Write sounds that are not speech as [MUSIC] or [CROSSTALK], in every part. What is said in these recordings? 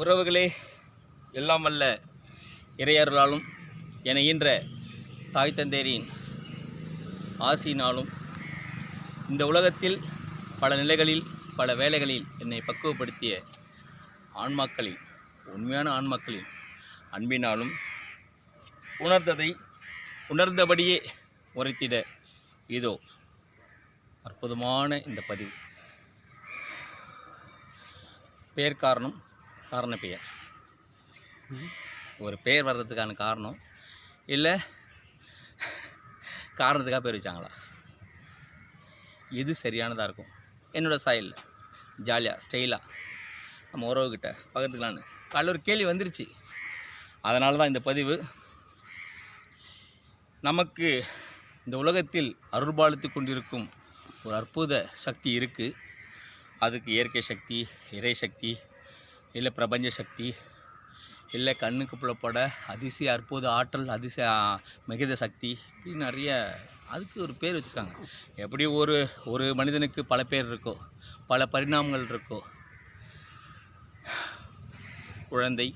உறவுகளே எல்லாம் வல்ல இறையருளாலும் என ஈன்ற தாய் தந்தேரின் ஆசியினாலும் இந்த உலகத்தில் பல நிலைகளில் பல வேலைகளில் என்னை பக்குவப்படுத்திய ஆன்மாக்களில் உண்மையான ஆன்மாக்களின் அன்பினாலும் உணர்ந்ததை உணர்ந்தபடியே உரைத்திட இதோ அற்புதமான இந்த பதிவு. பேர் காரணம் காரண பெயர் ஒரு பெயர் வர்றதுக்கான காரணம். இல்லை காரணத்துக்காக பேர் வச்சாங்களா? எது சரியானதாக இருக்கும்? என்னோடய சாயல் ஜாலியாக ஸ்டைலாக நம்ம உறவுக்கிட்ட பகிர்ந்துக்கலான்னு காலையில் ஒரு கேள்வி வந்துருச்சு. அதனால தான் இந்த பதிவு. நமக்கு இந்த உலகத்தில் அருள்பாலித்து கொண்டிருக்கும் ஒரு அற்புத சக்தி இருக்குது அதுக்கு இயற்கை சக்தி இறை சக்தி இல்லை பிரபஞ்ச சக்தி இல்லை கண்ணுக்கு புலப்பட அதிசய அற்புத ஆற்றல் அதிசய மிகுத சக்தி இப்படி நிறைய அதுக்கு ஒரு பேர் வச்சுருக்காங்க. எப்படி ஒரு ஒரு மனிதனுக்கு பல பேர் இருக்கோ பல பரிணாமங்கள் இருக்கோ குழந்தை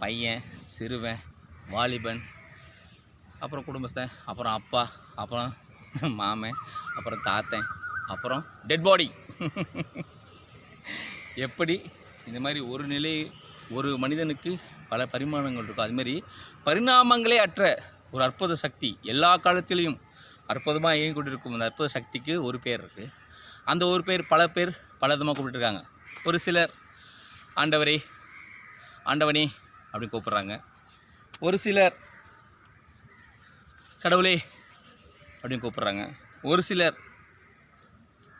பையன் சிறுவன் வாலிபன் அப்புறம் குடும்பஸ்தன் அப்புறம் அப்பா அப்புறம் மாமன் அப்புறம் தாத்தன் அப்புறம் டெட் பாடி [LAUGHS] எப்படி இந்த மாதிரி ஒரு நிலை ஒரு மனிதனுக்கு பல பரிமாணங்கள் இருக்கும். அதுமாரி பரிணாமங்களே அற்ற ஒரு அற்புத சக்தி எல்லா காலத்திலையும் அற்புதமாக இயங்கி கொண்டிருக்கும். அந்த அற்புத சக்திக்கு ஒரு பேர் இருக்குது அந்த ஒரு பேர் பல பேர் பல விதமாக கூப்பிட்டுருக்காங்க. ஒரு சிலர் ஆண்டவரே ஆண்டவனே அப்படின்னு கூப்பிட்றாங்க. ஒரு சிலர் கடவுளே அப்படின்னு கூப்பிட்றாங்க. ஒரு சிலர்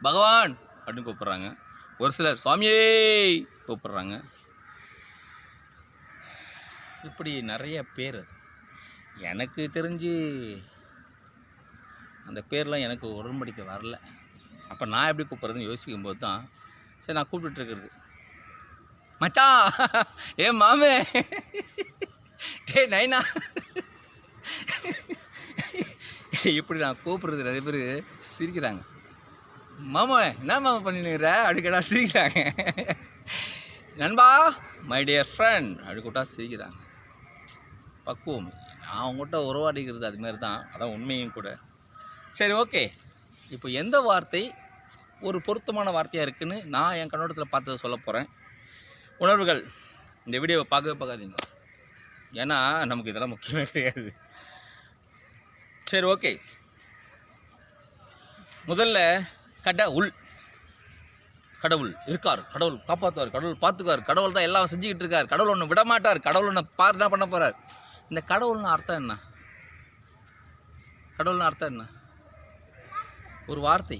பகவான் அப்படின்னு கூப்பிட்றாங்க. ஒரு சிலர். சுவாமியே! கூப்பிட்றாங்க. இப்படி நிறைய பேர். எனக்கு தெரிஞ்சு அந்த பேர்லாம் எனக்கு உடன்படிக்க வரல. அப்போ நான் எப்படி கூப்பிட்றதுன்னு யோசிக்கும் போது தான் சரி நான் கூப்பிட்டுட்டு மச்சா! மச்சான் ஏ மாமே! ஏ நைனா! இப்படி நான் கூப்பிட்றது நிறைய பேர் சிரிக்கிறாங்க. மாமா என்ன மாமா பண்ணினுங்கிற அடுக்கடா சிரிக்கிறாங்க. நண்பா மை டியர் ஃப்ரெண்ட் அப்படி சிரிக்கிறாங்க. பக்குவம். நான் அவங்ககிட்ட உறவாடிக்கிறது அதுமாரி தான். அதான் உண்மையும் கூட. சரி ஓகே இப்போ எந்த வார்த்தை ஒரு பொருத்தமான வார்த்தையாக இருக்குதுன்னு நான் என் கண்ணோட்டத்தில் பார்த்ததை சொல்ல போகிறேன் உணர்வுகள் இந்த வீடியோவை பார்க்கவே பார்க்காதீங்க. ஏன்னா நமக்கு இதெல்லாம் முக்கியமே கிடையாது. சரி ஓகே முதல்ல கடவுள். கடவுள் இருக்கார் கடவுள் காப்பாற்றுவார் கடவுள் பார்த்துக்குவார் கடவுள் தான் எல்லாம் செஞ்சுக்கிட்டு இருக்கார். கடவுள் ஒன்று விடமாட்டார் கடவுள் ஒன்று பார் என்ன பண்ண போகிறார் இந்த கடவுள்னு அர்த்தம் என்ன? கடவுள்னு அர்த்தம் என்ன? ஒரு வார்த்தை.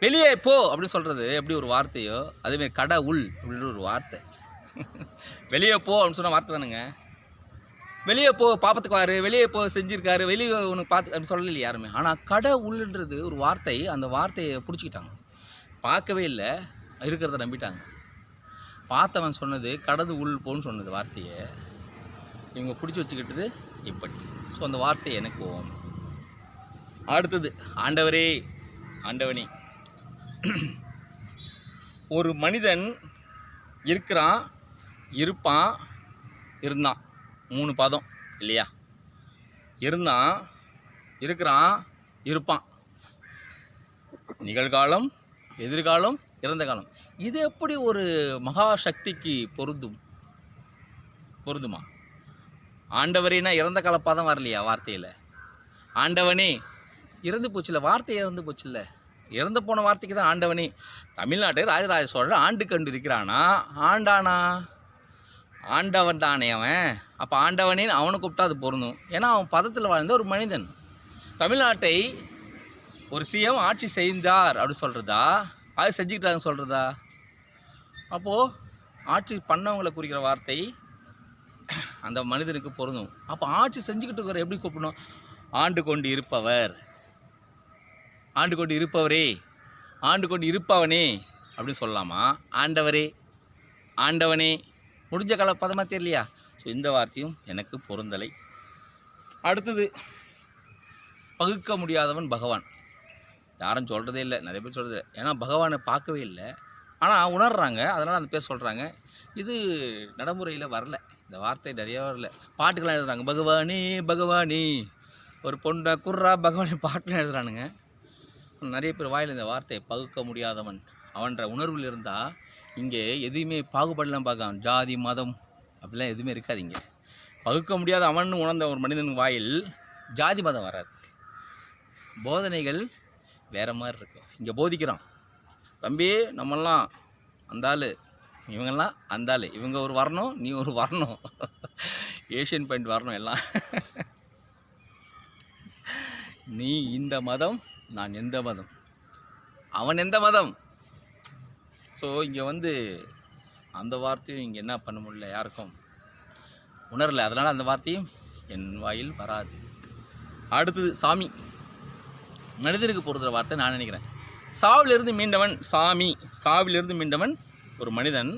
வெளியே போ அப்படின்னு சொல்கிறது எப்படி ஒரு வார்த்தையோ அதேமாரி கடவுள் அப்படின்ற ஒரு வார்த்தை. [LAUGHS] வெளியே போ அப்படின்னு சொன்ன வார்த்தை தானுங்க. வெளியே போ பாப்பத்துக்கு வாரு வெளியே போ செஞ்சுருக்காரு வெளியே உனக்கு பார்த்து அப்படின்னு சொல்லலை யாருமே. ஆனால் கடவுள்ன்றது ஒரு வார்த்தை அந்த வார்த்தையை பிடிச்சிக்கிட்டாங்க. பார்க்கவே இல்லை இருக்கிறத நம்பிட்டாங்க. பார்த்தவன் சொன்னது கடது உள் போன்னு சொன்னது வார்த்தையை. இவங்க பிடிச்சி வச்சுக்கிட்டது இப்படி. ஸோ அந்த வார்த்தை எனக்கு ஓம். அடுத்தது ஆண்டவரே ஆண்டவனே. ஒரு மனிதன் இருக்கிறான் இருப்பான் இருந்தான். மூணு பதம் இல்லையா? இருந்தான் இருக்கிறான் இருப்பான். நிகழ்காலம் எதிர்காலம் இறந்த காலம். இது எப்படி ஒரு மகா சக்திக்கு பொருந்தும்? பொருந்துமா ஆண்டவரேனா இறந்த கால பதம் வரலையா வார்த்தையில்? ஆண்டவனே இறந்து போச்சுல வார்த்தை இறந்து போச்சுல்ல இறந்து போன வார்த்தைக்கு தான் ஆண்டவனே. தமிழ்நாட்டை ராஜராஜ சோழன் ஆண்டு கண்டு இருக்கிறானா ஆண்டானா? ஆண்டவன் தானே அவன்? அப்போ ஆண்டவனேன்னு அவனை கூப்பிட்டா அது பொருந்தும். ஏன்னா அவன் பதத்தில் வாழ்ந்த ஒரு மனிதன். தமிழ்நாட்டை ஒரு சிஎம் ஆட்சி செய்தார் அப்படி சொல்கிறதா அது செஞ்சுக்கிட்டாங்கன்னு சொல்கிறதா அப்போது ஆட்சி பண்ணவங்களை குறிக்கிற வார்த்தை அந்த மனிதனுக்கு பொருந்தும். அப்போ ஆட்சி செஞ்சுக்கிட்டு இருக்கிற எப்படி கூப்பிடணும்? ஆண்டு கொண்டு இருப்பவர். ஆண்டு கொண்டு இருப்பவரே. ஆண்டு கொண்டு இருப்பவனே அப்படின்னு சொல்லலாமா? ஆண்டவரே. ஆண்டவனே. முடிஞ்ச கால பதமாக தெரியலையா? ஸோ இந்த வார்த்தையும் எனக்கு பொருந்தலை. அடுத்தது பகுக்க முடியாதவன் பகவான். யாரும் சொல்கிறதே இல்லை நிறைய பேர் சொல்கிறது ஏன்னா பகவானை பார்க்கவே இல்லை. ஆனால் உணர்றாங்க. அதனால் அந்த பேர் சொல்கிறாங்க இது நடைமுறையில் வரல. இந்த வார்த்தை நிறைய வரல. பாட்டுக்கெல்லாம் எழுதுறாங்க. பகவானே பகவானே. ஒரு பொண்ணை குர்ரா பகவானே பாட்டுலாம் எழுதுறானுங்க. நிறைய பேர் வாயில் இந்த வார்த்தையை பகுக்க முடியாதவன். அவன்ற உணர்வில் இருந்தால் இங்கே எதையுமே பாகுபாடெல்லாம் பார்க்கலாம் ஜாதி மதம் அப்படிலாம் எதுவுமே இருக்காதிங்க. பகுக்க முடியாத அவன் உணர்ந்த ஒரு மனிதன் வாயில் ஜாதி மதம் வராது. போதனைகள் வேறு மாதிரி இருக்கும் இங்கே போதிக்கிறான். தம்பி நம்மெல்லாம் அந்த ஆள். இவங்கெல்லாம் அந்த ஆள். இவங்க ஒரு வரணும் நீ ஒரு வரணும். ஏஷியன் பாயிண்ட் வரணும் எல்லாம். நீ இந்த மதம் நான் எந்த மதம்? அவன் எந்த மதம்? ஸோ இங்கே வந்து அந்த வார்த்தையும் இங்கே என்ன பண்ண முடியல யாருக்கும்? உணரல. அதனால் அந்த வார்த்தையும் என் வாயில் வராது. அடுத்தது சாமி. மனிதனுக்கு பொறுத்துற வார்த்தை நான் நினைக்கிறேன். சாவிலிருந்து மீண்டவன் சாமி. சாவிலிருந்து மீண்டவன் ஒரு மனிதன்.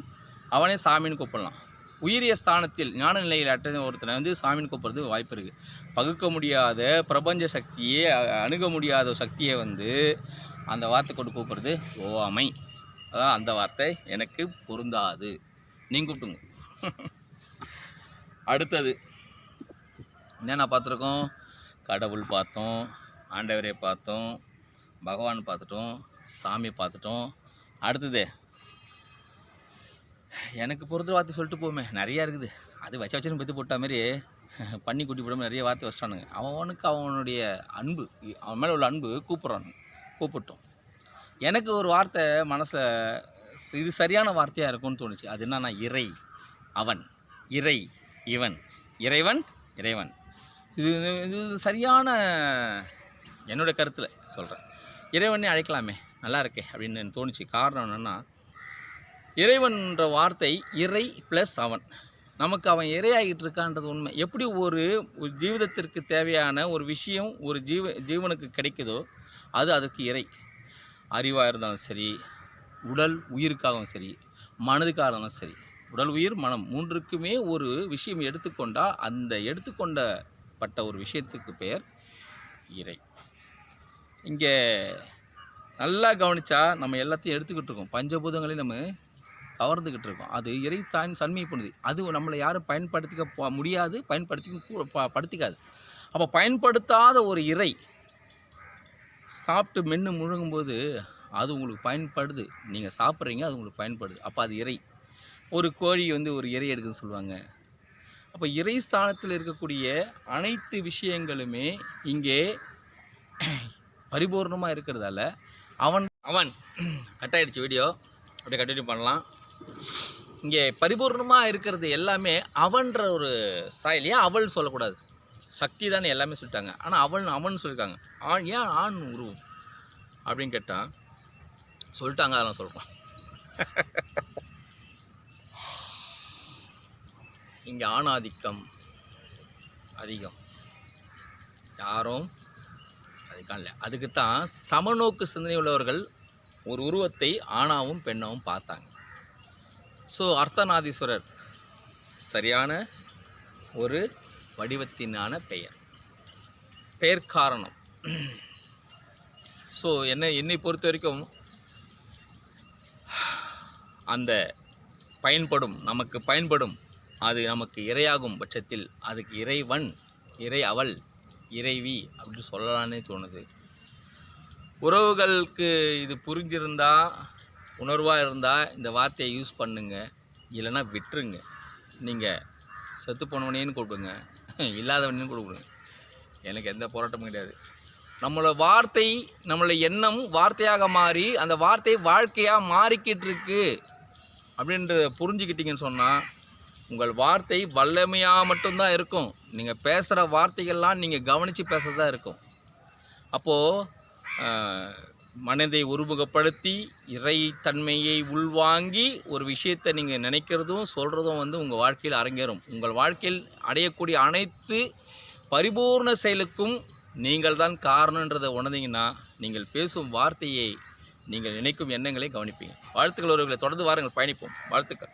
அவனே சாமின்னு கூப்பிடலாம். உயிரிய ஸ்தானத்தில் ஞான நிலையில் அட்ட ஒருத்தனை வந்து சாமின்னு கூப்பிட்றதுக்கு வாய்ப்பு இருக்குது பகுக்க முடியாத பிரபஞ்ச சக்தியை அணுக முடியாத சக்தியை வந்து அந்த வார்த்தை கொண்டு கூப்பிட்றது ஓவாமை அதான் அந்த வார்த்தை எனக்கு பொருந்தாது. நீங்கள் கூப்பிட்டுங்க. [LAUGHS] அடுத்தது. என்னென்ன பார்த்துருக்கோம்? கடவுள் பார்த்தோம் ஆண்டவரை பார்த்தோம் பகவான் பார்த்துட்டோம் சாமி பார்த்துட்டோம். அடுத்தது. எனக்கு பொறுத்த வார்த்தை சொல்லிட்டு போமே நிறையா இருக்குது. அது வச்ச வச்சுன்னு பற்றி போட்ட மாதிரி [LAUGHS] பண்ணி குட்டி போடாமல் நிறைய வார்த்தை வச்சிட்டானுங்க. அவனுக்கு அவனுடைய அன்பு அவன் மேலே உள்ள அன்பு கூப்பிட்றானுங்க. கூப்பிட்டோம். எனக்கு ஒரு வார்த்தை மனசில் இது சரியான வார்த்தையாக இருக்கும்னு தோணுச்சு. அது என்னன்னா இறை அவன். இறை இவன். இறைவன் இறைவன். இது இது சரியான என்னோட கருத்தில் சொல்கிறேன் இறைவனே அழைக்கலாமே நல்லா இருக்கே அப்படின்னு தோணுச்சு. காரணம் என்னென்னா இறைவன்ற வார்த்தை இறை ப்ளஸ் அவன். நமக்கு அவன் இரையாகிட்டு இருக்கான்றது உண்மை. எப்படி ஒரு ஜீவிதத்திற்கு தேவையான ஒரு விஷயம் ஒரு ஜீவ ஜீவனுக்கு கிடைக்குதோ அது அதுக்கு இறை. அறிவாக இருந்தாலும் சரி உடல் உயிருக்காகவும் சரி மனதுக்காக இருந்தாலும் சரி உடல் உயிர் மனம் மூன்றுக்குமே ஒரு விஷயம் எடுத்துக்கொண்டால் அந்த எடுத்துக்கொண்டப்பட்ட ஒரு விஷயத்துக்கு பெயர் இறை. இங்கே நல்லா கவனித்தா நம்ம எல்லாத்தையும் எடுத்துக்கிட்டு இருக்கோம். பஞ்சபூதங்களையும் நம்ம கவர்ந்துக்கிட்டு இருக்கோம். அது இறை தான் சன்மை பண்ணுது. அது நம்மளை யாரும் பயன்படுத்திக்க முடியாது பயன்படுத்திக்க கூ- ப- படுத்திக்காது. அப்போ பயன்படுத்தாத ஒரு இறை சாப்பிட்டு மென்று முழுங்கும்போது அது உங்களுக்கு பயன்படுது. நீங்கள் சாப்பிட்றீங்க அது உங்களுக்கு பயன்படுது. அப்போ அது இறை. ஒரு கோழி வந்து ஒரு இறை எடுக்குதுன்னு சொல்லுவாங்க. அப்போ இறை ஸ்தானத்தில் இருக்கக்கூடிய அனைத்து விஷயங்களுமே இங்கே பரிபூர்ணமாக இருக்கிறதால அவன் அவன் கட்டாயிடுச்சு வீடியோ அப்படியே கண்டினியூ பண்ணலாம். இங்கே பரிபூர்ணமாக இருக்கிறது எல்லாமே அவன்ற ஒரு சாயல். அவள் சொல்லக்கூடாது? சக்தி தானே எல்லாமே சொல்லிட்டாங்க. ஆனால் அவள் அவன் சொல்லியிருக்காங்க ஆண் ஏன் ஆண் உருவம்? அப்படின்னு கேட்டால் சொல்லிட்டாங்க அதெல்லாம் சொல்கிறோம் இங்கே ஆணாதிக்கம் அதிகம். யாரும் அதுக்காக இல்லை அதுக்கு தான் சமநோக்கு சிந்தனை உள்ளவர்கள் ஒரு உருவத்தை ஆணாவும் பெண்ணாவும் பார்த்தாங்க. ஸோ அர்த்தநாதீஸ்வரர் சரியான ஒரு வடிவத்தினான பெயர். பெயர் காரணம். ஸோ என்ன என்னை பொறுத்த வரைக்கும் அந்த பயன்படும் நமக்கு பயன்படும் அது நமக்கு இரையாகும் பட்சத்தில் அதுக்கு இறைவன் இறை அவள் இறைவி அப்படின்னு சொல்லலான்னே தோணுது. உறவுகளுக்கு இது புரிஞ்சிருந்தா உணர்வாக இருந்தால் இந்த வார்த்தையை யூஸ் பண்ணுங்கள் இல்லைன்னா விட்டுருங்க. நீங்கள் செத்து போனவனேன்னு கொடுங்க இல்லாதவனையும் கொடுக்கணும் எனக்கு எந்த போராட்டமும் கிடையாது. நம்மளோட வார்த்தை நம்மளோட எண்ணம் வார்த்தையாக மாறி அந்த வார்த்தை வாழ்க்கையாக மாறிக்கிட்டு இருக்கு அப்படின்றத புரிஞ்சுக்கிட்டீங்கன்னு சொன்னால் உங்கள் வார்த்தை வல்லமையாக மட்டும்தான் இருக்கும். நீங்கள் பேசுகிற வார்த்தைகள்லாம் நீங்கள் கவனித்து பேசுகிறதா இருக்கும். அப்போது மனதை ஒருமுகப்படுத்தி இறை தன்மையை உள்வாங்கி ஒரு விஷயத்தை நீங்கள் நினைக்கிறதும் சொல்கிறதும் வந்து உங்கள் வாழ்க்கையில் அரங்கேறும். உங்கள் வாழ்க்கையில் அடையக்கூடிய அனைத்து பரிபூர்ண செயலுக்கும் நீங்கள் தான் காரணன்றதை உணர்ந்தீங்கன்னா நீங்கள் பேசும் வார்த்தையை நீங்கள் நினைக்கும் எண்ணங்களை கவனிப்பீங்க. வாழ்த்துக்கள் ஒருவர்களை தொடர்ந்து வாருங்கள். பயணிப்போம். வாழ்த்துக்கள்.